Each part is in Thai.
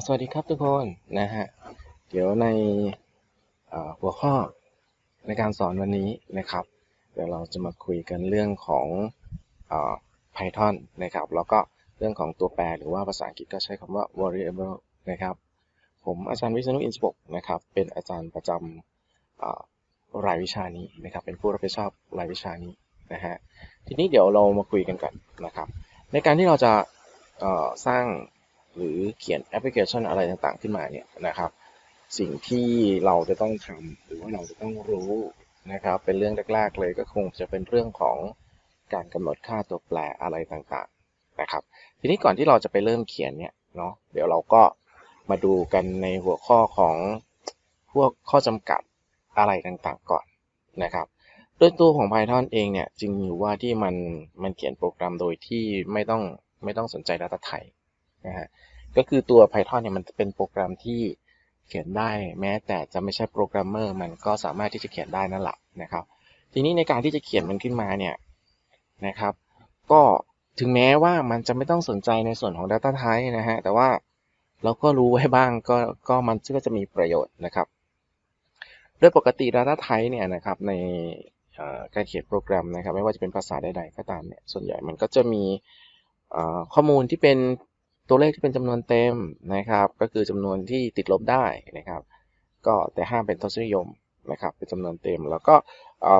สวัสดีครับทุกคนนะฮะ เดี๋ยวในหัวข้อในการสอนวันนี้นะครับ เดี๋ยวเราจะมาคุยกันเรื่องของอ Python นะครับ แล้วก็เรื่องของตัวแปรหรือว่าภาษาอังกฤษก็ใช้คำว่า variable นะครับ ผมอาจารย์วิษณุอินทรบกนะครับ เป็นอาจารย์ประจำรายวิชานี้นะครับ เป็นผู้รับผิดชอบรายวิชานี้นะฮะ ทีนี้เดี๋ยวเรามาคุยกันก่อนนะครับ ในการที่เราจะสร้าง หรือเขียนแอปพลิเคชันอะไรต่างๆ ขึ้นมาเนี่ยนะครับ สิ่งที่เราจะต้องทำหรือว่าเราจะต้องรู้นะครับ เป็นเรื่องแรกๆเลยก็คงจะเป็นเรื่องของการกำหนดค่าตัวแปรอะไรต่างๆนะครับ ทีนี้ก่อนที่เราจะไปเริ่มเขียนเนี่ยเนาะเดี๋ยวเราก็มาดูกันในหัวข้อของพวกข้อจำกัดอะไรต่างๆก่อนนะครับ โดยตัวของ Python เองเนี่ยจริงอยู่ว่าที่มันมันเขียนโปรแกรมโดยที่ไม่ต้องไม่ต้องสนใจ Data Type นะฮะก็คือตัว Python เนี่ยมันเป็นโปรแกรมที่เขียนได้ แม้แต่จะไม่ใช่โปรแกรมเมอร์มันก็สามารถที่จะเขียนได้นั่นแหละนะครับ ทีนี้ในการที่จะเขียนมันขึ้นมาเนี่ยนะครับ ก็ถึงแม้ว่ามันจะไม่ต้องสนใจในส่วนของ Data Type นะฮะแต่ว่าเราก็รู้ไว้บ้างก็ก็มันก็จะมีประโยชน์นะครับ โดยปกติ Data Type เนี่ยนะครับในการเขียนโปรแกรมนะครับ ไม่ว่าจะเป็นภาษาใดๆก็ตามเนี่ยส่วนใหญ่มันก็จะมีข้อมูลที่เป็น ตัวเลขที่เป็นจำนวนเต็มนะครับ ก็คือจำนวนที่ติดลบได้นะครับ ก็แต่ห้ามเป็นทศนิยมนะครับเป็นจำนวนเต็ม แล้วก็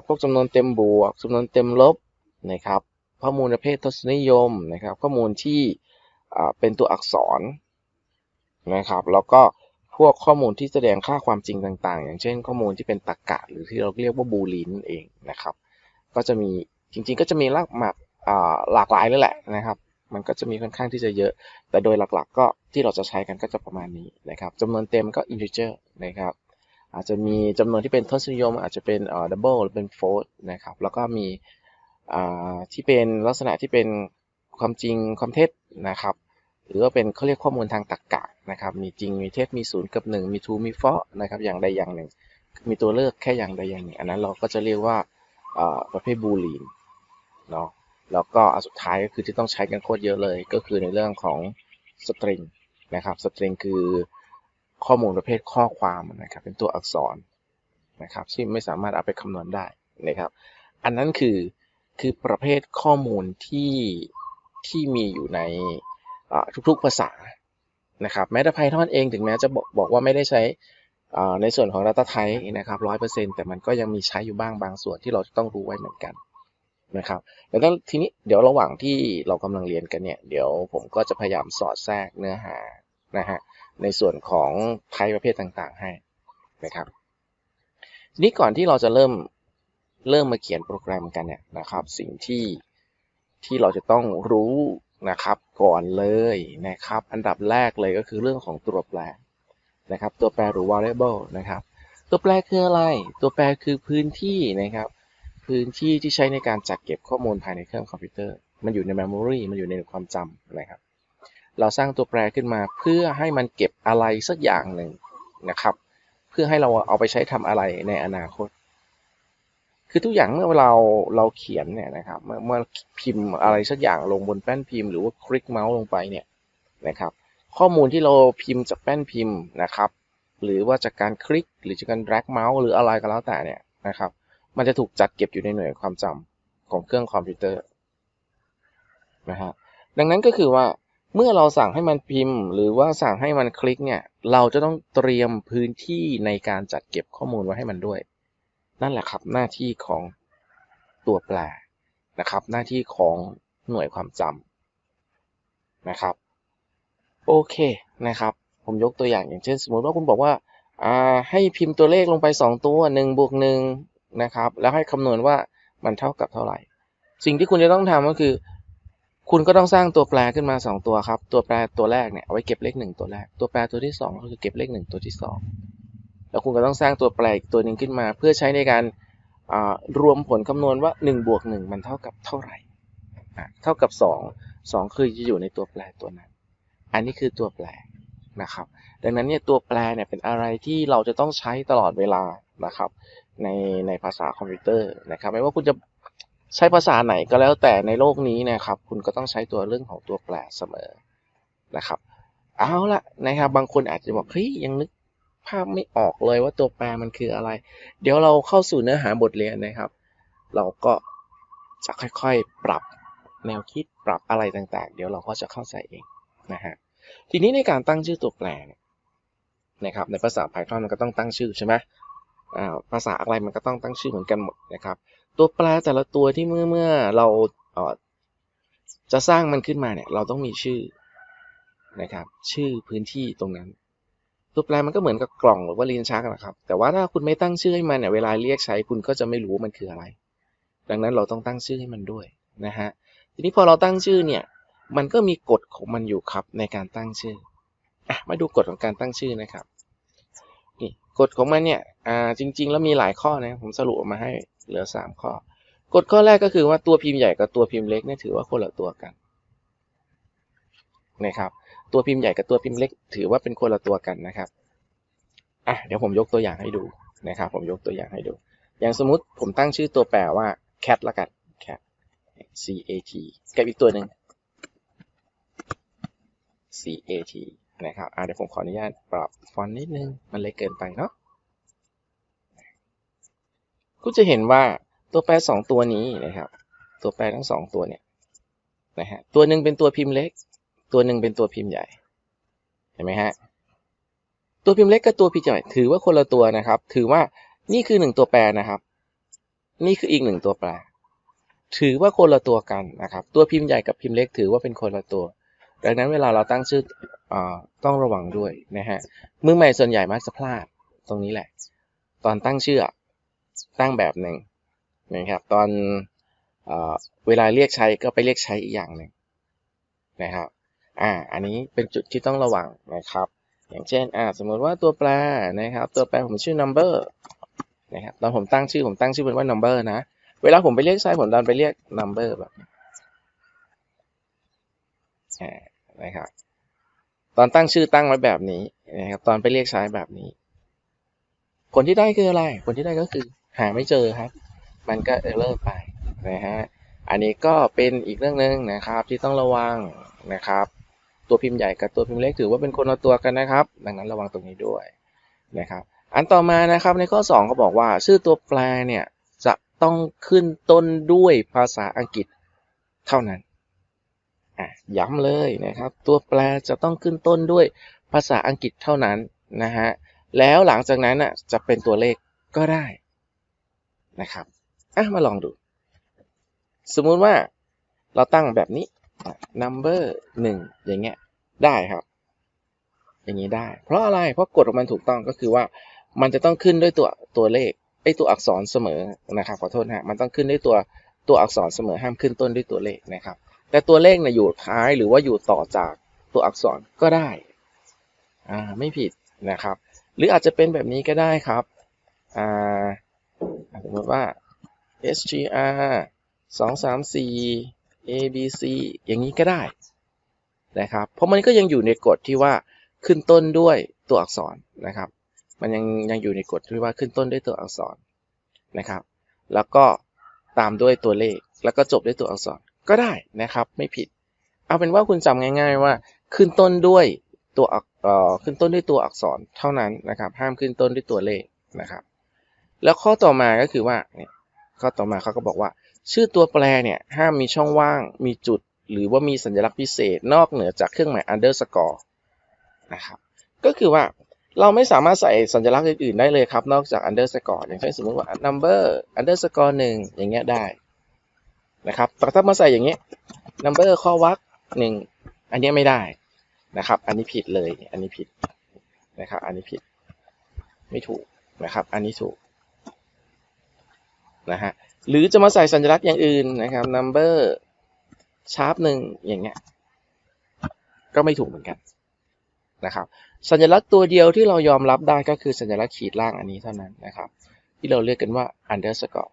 พวกจำนวนเต็มบวกจำนวนเต็มลบนะครับข้อมูลประเภททศนิยมนะครับ ข้อมูลที่เป็นตัวอักษรนะครับ แล้วก็พวกข้อมูลที่แสดงค่าความจริงต่างๆ อย่างเช่น ข้อมูลที่เป็นตรรกะหรือที่เราเรียกว่าบูลีนเองนะครับ ก็จะมีจริงๆ ก็จะมีลากหลากหลากหลายเลยแหละนะครับ มันก็จะมีค่อนข้างที่จะเยอะ แต่โดยหลักๆ ก็ที่เราจะใช้กันก็จะประมาณนี้นะครับจำนวนเต็มก็ integer นะครับอาจจะมีจำนวนที่เป็นทศนิยม อาจจะเป็นเอ่อ double หรือเป็น float นะครับแล้วก็มีอ่าที่เป็นลักษณะที่เป็นความจริงความเท็จนะครับหรือว่าเป็นเขาเรียกข้อมูลทางตรรกะนะครับมีจริงมีเท็จมีศูนย์กับหนึ่งมี true มี false นะครับอย่างใดอย่างหนึ่ง มีตัวเลือกแค่อย่างใดอย่างหนึ่ง อันนั้นเราก็จะเรียกว่าประเภทบูลีนเนาะ แล้วก็อันสุดท้ายก็คือที่ต้องใช้กันโคตรเยอะเลย ก็คือในเรื่องของสตริงนะครับสตริงคือข้อมูลประเภทข้อความนะครับเป็นตัวอักษรนะครับที่ไม่สามารถเอาไปคำนวณได้นะครับ อันนั้นคือคือประเภทข้อมูลที่ที่มีอยู่ในทุกๆภาษานะครับแม้แต่ Python เองถึงแม้จะบอกบอกว่าไม่ได้ใช้ในส่วนของ Data Type นะครับร้อยเปอร์เซ็นต์แต่มันก็ยังมีใช้อยู่บ้างบางส่วนที่เราต้องรู้ไว้เหมือนกัน นะครับ แล้วก็ทีนี้เดี๋ยวระหว่างที่เรากำลังเรียนกันเนี่ย เดี๋ยวผมก็จะพยายามสอดแทรกเนื้อหานะฮะในส่วนของไทป์ประเภทต่างๆให้นะครับทีนี้ก่อนที่เราจะเริ่มเริ่มมาเขียนโปรแกรมกันเนี่ยนะครับ สิ่งที่ที่เราจะต้องรู้นะครับก่อนเลยนะครับ อันดับแรกเลยก็คือเรื่องของตัวแปรนะครับ ตัวแปรหรือ variable นะครับ ตัวแปรคืออะไร ตัวแปรคือพื้นที่นะครับ พื้นที่ที่ใช้ในการจัดเก็บข้อมูลภายในเครื่องคอมพิวเตอร์ มันอยู่ใน memory มันอยู่ในความจำนะครับ เราสร้างตัวแปรขึ้นมาเพื่อให้มันเก็บอะไรสักอย่างหนึ่งนะครับ เพื่อให้เราเอาไปใช้ทำอะไรในอนาคต คือทุกอย่างเมื่อเราเราเขียนเนี่ยนะครับ เมื่อเมื่อพิมพ์อะไรสักอย่างลงบนแป้นพิมพ์หรือว่าคลิกเมาส์ลงไปเนี่ยนะครับข้อมูลที่เราพิมพ์จากแป้นพิมพ์นะครับ หรือว่าจากการคลิกหรือจากการ drag เมาส์หรืออะไรก็แล้วแต่เนี่ยนะครับ มันจะถูกจัดเก็บอยู่ในหน่วยความจำของเครื่องคอมพิวเตอร์นะฮะดังนั้นก็คือว่าเมื่อเราสั่งให้มันพิมพ์ หรือว่าสั่งให้มันคลิกเนี่ย เราจะต้องเตรียมพื้นที่ในการจัดเก็บข้อมูลไว้ให้มันด้วย นั่นแหละครับหน้าที่ของตัวแปรนะครับ หน้าที่ของหน่วยความจำนะครับโอเคนะครับ ผมยกตัวอย่างอย่างเช่น สมมติว่าคุณบอกว่าให้พิมพ์ตัวเลขลงไป 2 ตัว1บวก1 นะครับ แล้วให้คำนวณว่ามันเท่ากับเท่าไหร่ สิ่งที่คุณจะต้องทำก็คือ คุณก็ต้องสร้างตัวแปรขึ้นมา 2 ตัวครับ ตัวแปรตัวแรกเนี่ยเอาไว้เก็บเลข 1 ตัวแรก ตัวแปรตัวที่ 2 ก็คือเก็บเลข 1 ตัวที่ 2 แล้วคุณก็ต้องสร้างตัวแปรอีกตัวหนึ่งขึ้นมา เพื่อใช้ในการรวมผลคำนวณว่า1บวก1มันเท่ากับเท่าไหร่ เท่ากับ 2 2 คือจะอยู่ในตัวแปรตัวนั้น อันนี้คือตัวแปรนะครับ ดังนั้นเนี่ยตัวแปรเนี่ยเป็นอะไรที่เราจะต้องใช้ตลอดเวลานะครับ ในในภาษาคอมพิวเตอร์นะครับ ไม่ว่าคุณจะใช้ภาษาไหนก็แล้วแต่ในโลกนี้นะครับ คุณก็ต้องใช้ตัวเรื่องของตัวแปรเสมอนะครับ เอาละนะครับ บางคนอาจจะบอกเฮ้ยยังนึกภาพไม่ออกเลยว่าตัวแปรมันคืออะไร เดี๋ยวเราเข้าสู่เนื้อหาบทเรียนนะครับ เราก็จะค่อยๆ ปรับแนวคิดปรับอะไรต่างๆ เดี๋ยวเราก็จะเข้าใจเองนะฮะทีนี้ในการตั้งชื่อตัวแปรเนี่ยนะครับในภาษา Python มันก็ต้องตั้งชื่อใช่ไหม ภาษาอะไรมันก็ต้องตั้งชื่อเหมือนกันหมดนะครับ ตัวแปรแต่ละตัวที่เมื่อเมื่อเราจะสร้างมันขึ้นมาเนี่ยเราต้องมีชื่อนะครับ ชื่อพื้นที่ตรงนั้น ตัวแปรมันก็เหมือนกับกล่องหรือว่าลิ้นชักนะครับ แต่ว่าถ้าคุณไม่ตั้งชื่อให้มันเนี่ยเวลาเรียกใช้คุณก็จะไม่รู้ว่ามันคืออะไร ดังนั้นเราต้องตั้งชื่อให้มันด้วยนะฮะทีนี้พอเราตั้งชื่อเนี่ยมันก็มีกฎของมันอยู่ครับในการตั้งชื่ออมาดูกฎของการตั้งชื่อนะครับ กฎของมันเนี่ยอ่าจริง ๆ แล้วมีหลายข้อนะผมสรุปออกมาให้เหลือสามข้อกฎข้อแรกก็คือว่าตัวพิมพ์ใหญ่กับตัวพิมพ์เล็กเนี่ยถือว่าคนละตัวกันนะครับตัวพิมพ์ใหญ่กับตัวพิมพ์เล็ก ถือว่าเป็นคนละตัวกันนะครับอะเดี๋ยวผมยกตัวอย่างให้ดูนะครับ ผมยกตัวอย่างให้ดู อย่างสมมุติผมตั้งชื่อตัวแปรว่า cat ละกัน cat c a t กับอีกตัวหนึ่ง c a t นะครับเดี๋ยวผมขออนุญาตปรับฟอนต์นิดนึง มันเล็กเกินไปเนาะคุณจะเห็นว่าตัวแปรสองตัวนี้นะครับ ตัวแปรทั้งสองตัวเนี่ยนะฮะตัวหนึ่งเป็นตัวพิมพ์เล็ก ตัวหนึ่งเป็นตัวพิมพ์ใหญ่เห็นไหมฮะตัวพิมพ์เล็กกับตัวพิมพ์ใหญ่ถือว่าคนละตัวนะครับ ถือว่านี่คือหนึ่งตัวแปรนะครับ นี่คืออีกหนึ่งตัวแปร ถือว่าคนละตัวกันนะครับ ตัวพิมพ์ใหญ่กับพิมพ์เล็ก ถือว่าเป็นคนละตัว ดังนั้นเวลาเราตั้งชื่ออต้องระวังด้วยนะฮะมือใหม่ส่วนใหญ่มักจะพลาดตรงนี้แหละ ตอนตั้งชื่อตั้งแบบหนึ่งนะครับตอนเอเวลาเรียกใช้ก็ไปเรียกใช้อีกอย่างหนึ่งนะครับอ่าอันนี้เป็นจุดที่ต้องระวังนะครับ อย่างเช่นอ่าสมมติว่าตัวแปรนะครับ ตัวแปรผมชื่อ number นะครับตอนผมตั้งชื่อผมตั้งชื่อเป็นว่า number นะ เวลาผมไปเรียกใช้ผมดันไปเรียก number แบบ นะครับ ตอนตั้งชื่อตั้งไว้แบบนี้นะครับ ตอนไปเรียกใช้แบบนี้ ผลที่ได้คืออะไร ผลที่ได้ก็คือหาไม่เจอครับ มันก็เออเลอร์ไปนะฮะ อันนี้ก็เป็นอีกเรื่องหนึ่งนะครับที่ต้องระวังนะครับ ตัวพิมพ์ใหญ่กับตัวพิมพ์เล็กถือว่าเป็นคนละตัวกันนะครับ ดังนั้นระวังตรงนี้ด้วยนะครับ อันต่อมานะครับในข้อ2เขาบอกว่า ชื่อตัวแปรเนี่ยจะต้องขึ้นต้นด้วยภาษาอังกฤษเท่านั้น ย้ำเลยนะครับ ตัวแปรจะต้องขึ้นต้นด้วยภาษาอังกฤษเท่านั้นนะฮะ แล้วหลังจากนั้นอะจะเป็นตัวเลขก็ได้นะครับอะมาลองดู สมมุติว่าเราตั้งแบบนี้ number 1 อย่างเงี้ยได้ครับ อย่างนี้ได้ เพราะอะไร เพราะกฎของมันถูกต้องก็คือว่ามันจะต้องขึ้นด้วยตัวตัวเลขไอตัวอักษรเสมอนะครับขอโทษนะมันต้องขึ้นด้วยตัวตัวอักษรเสมอห้ามขึ้นต้นด้วยตัวเลขนะครับ แต่ตัวเลขเนี่ยอยู่ท้ายหรือว่าอยู่ต่อจากตัวอักษรก็ได้ อ่า ไม่ผิดนะครับ หรืออาจจะเป็นแบบนี้ก็ได้ครับ อ่า สมมติว่า str สองสามสี่ a b c อย่างนี้ก็ได้นะครับ เพราะมันก็ยังอยู่ในกฎที่ว่าขึ้นต้นด้วยตัวอักษรนะครับ มันยังยังอยู่ในกฎที่ว่าขึ้นต้นด้วยตัวอักษรนะครับ แล้วก็ตามด้วยตัวเลข แล้วก็จบด้วยตัวอักษร ก็ได้นะครับไม่ผิด เอาเป็นว่าคุณจำง่าย ๆ ว่าขึ้นต้นด้วยตัวอักขึ้นต้นด้วยตัวอักษรเท่านั้นนะครับ ห้ามขึ้นต้นด้วยตัวเลขนะครับ แล้วข้อต่อมาก็คือว่าเนี่ยข้อต่อมาเขาก็บอกว่า ชื่อตัวแปรเนี่ยห้ามมีช่องว่างมีจุด หรือว่ามีสัญลักษณ์พิเศษนอกเหนือจากเครื่องหมาย underscore นะครับก็คือว่าเราไม่สามารถใส่สัญลักษณ์อื่นๆได้เลยครับ นอกจาก underscore อย่างเช่นสมมติว่า number underscore หนึ่งอย่างเงี้ยได้ นะครับแต่ถ้ามาใส่อย่างเงี้ number ข้อวรรคหนึ่งอันนี้ไม่ได้นะครับ อันนี้ผิดเลยอันนี้ผิดนะครับ อันนี้ผิดไม่ถูกนะครับ อันนี้ถูกนะฮะหรือจะมาใส่สัญลักษณ์อย่างอื่นนะครับ number sharp หนึ่งอย่างเงี้ยก็ไม่ถูกเหมือนกันนะครับ สัญลักษณ์ตัวเดียวที่เรายอมรับได้ก็คือสัญลักษณ์ขีดล่างอันนี้เท่านั้นนะครับ ที่เราเรียกกันว่า underscore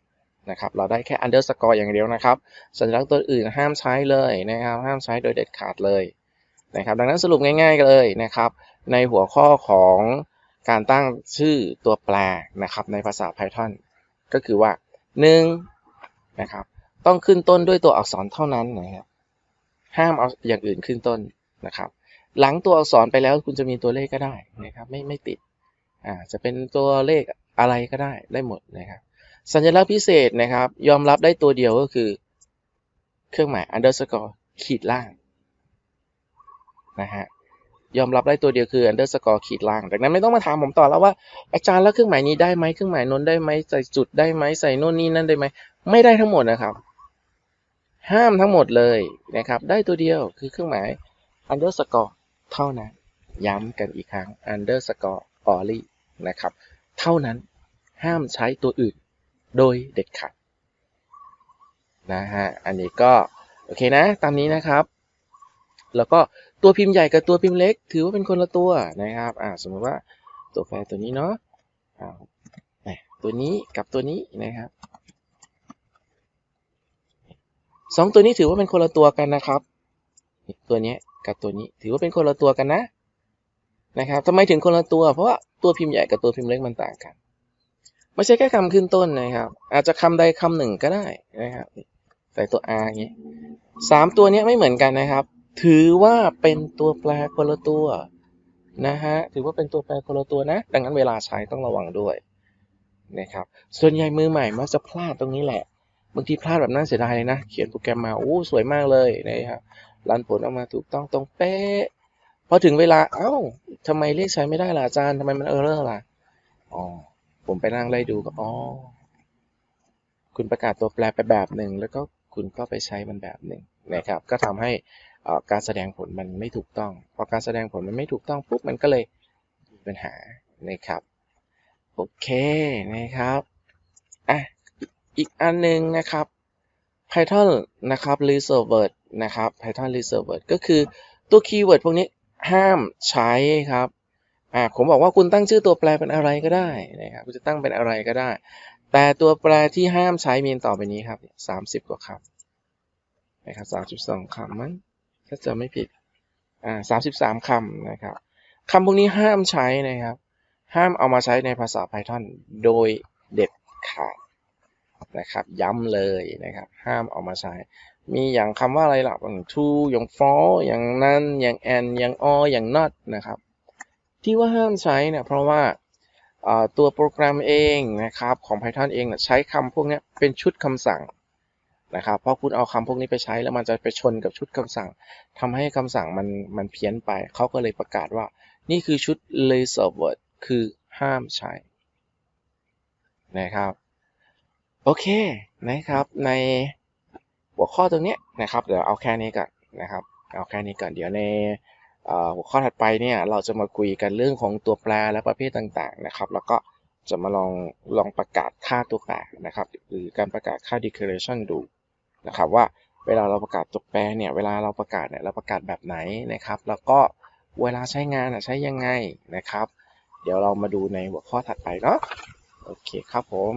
นะครับเราได้แค่ underscore อย่างเดียวนะครับ สัญลักษณ์ตัวอื่นห้ามใช้เลยนะครับ ห้ามใช้โดยเด็ดขาดเลยนะครับ ดังนั้นสรุปง่าย ๆ เลยนะครับ ในหัวข้อของการตั้งชื่อตัวแปรนะครับ ในภาษา Python ก็คือว่า1นะครับ ต้องขึ้นต้นด้วยตัวอักษรเท่านั้นนะครับ ห้ามเอาอย่างอื่นขึ้นต้นนะครับ หลังตัวอักษรไปแล้วคุณจะมีตัวเลขก็ได้นะครับ ไม่ไม่ติดอ่าจะเป็นตัวเลขอะไรก็ได้ได้หมดนะครับ สัญลักษณ์พิเศษนะครับ ยอมรับได้ตัวเดียวก็คือ เครื่องหมาย underscore ขีดล่างนะฮะยอมรับได้ตัวเดียวคือ underscore ขีดล่าง ดังนั้นไม่ต้องมาถามผมต่อแล้วว่า อาจารย์แล้วเครื่องหมายนี้ได้ไหมเครื่องหมายนนได้ไหมใส่จุดได้ไหมใส่โน่นนี่นั่นได้ไหมไม่ได้ทั้งหมดนะครับ ห้ามทั้งหมดเลยนะครับ ได้ตัวเดียวคือเครื่องหมาย underscore เท่านั้น ย้ำกันอีกครั้ง underscore only นะครับ เท่านั้นห้ามใช้ตัวอื่น โดยเด็ดขาดนะฮะ อันนี้ก็โอเคนะ ตามนี้นะครับ แล้วก็ตัวพิมพ์ใหญ่กับตัวพิมพ์เล็ก ถือว่าเป็นคนละตัวนะครับ อ่า สมมติว่าตัวแฟร์ตัวนี้เนาะอ่าตัวนี้กับตัวนี้นะครับสองตัวนี้ถือว่าเป็นคนละตัวกันนะครับ ตัวนี้กับตัวนี้ถือว่าเป็นคนละตัวกันนะ นะครับทำไมถึงคนละตัว เพราะว่าตัวพิมพ์ใหญ่กับตัวพิมพ์เล็กมันต่างกัน ไม่ใช่แค่คำขึ้นต้นนะครับ อาจจะคำใดคำหนึ่งก็ได้นะครับ ใส่ตัว r อย่างนี้สามตัวนี้ไม่เหมือนกันนะครับ ถือว่าเป็นตัวแปรคนละตัวนะฮะ ถือว่าเป็นตัวแปรคนละตัวนะ ดังนั้นเวลาใช้ต้องระวังด้วยนะครับ ส่วนใหญ่มือใหม่มักจะพลาดตรงนี้แหละ บางทีพลาดแบบน่าเสียดายเลยนะ เขียนโปรแกรมมา โอ้ สวยมากเลยนะครับรันผลออกมาถูกต้องตรงเป๊ะ พอถึงเวลา เอ้าทำไมเลขใช้ไม่ได้ล่ะอาจารย์ทำไมมันเออร์เรอร์ล่ะ อ๋อ ผมไปนั่งไล่ดูก็อ๋อ คุณประกาศตัวแปรไปแบบหนึ่ง แล้วก็คุณก็ไปใช้มันแบบหนึ่งนะครับ ก็ทำให้การแสดงผลมันไม่ถูกต้อง พอการแสดงผลมันไม่ถูกต้องปุ๊บมันก็เลยมีปัญหานะครับ โอเคนะครับอะอีกอันหนึ่งนะครับ Python นะครับ Reserved นะครับ PythonReserved ก็คือตัวคีย์เวิร์ดพวกนี้ห้ามใช้ครับ อ่าผมบอกว่าคุณตั้งชื่อตัวแปรเป็นอะไรก็ได้นะครับคุณจะตั้งเป็นอะไรก็ได้ แต่ตัวแปรที่ห้ามใช้มีต่อไปนี้ครับสามสิบกว่าคำนะครับสามสิบสองคำมั้งถ้าจะไม่ผิดอ่าสามสิบสามคำนะครับคำพวกนี้ห้ามใช้นะครับ ห้ามเอามาใช้ในภาษา Python โดยเด็ดขาดนะครับ ย้ำเลยนะครับ ห้ามเอามาใช้ มีอย่างคำว่าอะไรล่ะอย่าง to อย่าง for อย่างนั้น อย่าง and อย่าง or อย่าง not นะครับ ที่ว่าห้ามใช้เนี่ยเพราะว่าตัวโปรแกรมเองนะครับของ Python เองใช้คำพวกนี้เป็นชุดคำสั่งนะครับเพราะคุณเอาคำพวกนี้ไปใช้แล้วมันจะไปชนกับชุดคำสั่งทำให้คำสั่งมันมันเพี้ยนไป เขาก็เลยประกาศว่า นี่คือชุด reserved word คือห้ามใช้นะครับโอเคนะครับในหัวข้อตรงนี้นะครับเดี๋ยวเอาแค่นี้ก่อนนะครับเอาแค่นี้ก่อนเดี๋ยวใน หัวข้อถัดไปเนี่ยเราจะมาคุยกันเรื่องของตัวแปรและประเภทต่างๆนะครับ แล้วก็จะมาลองลองประกาศค่าตัวแปรนะครับ หรือการประกาศค่า declaration ดูนะครับว่าเวลาเราประกาศตัวแปรเนี่ยเวลาเราประกาศเนี่ยเราประกาศแบบไหนนะครับ แล้วก็เวลาใช้งานใช้ยังไงนะครับ เดี๋ยวเรามาดูในหัวข้อถัดไปเนาะโอเคครับผม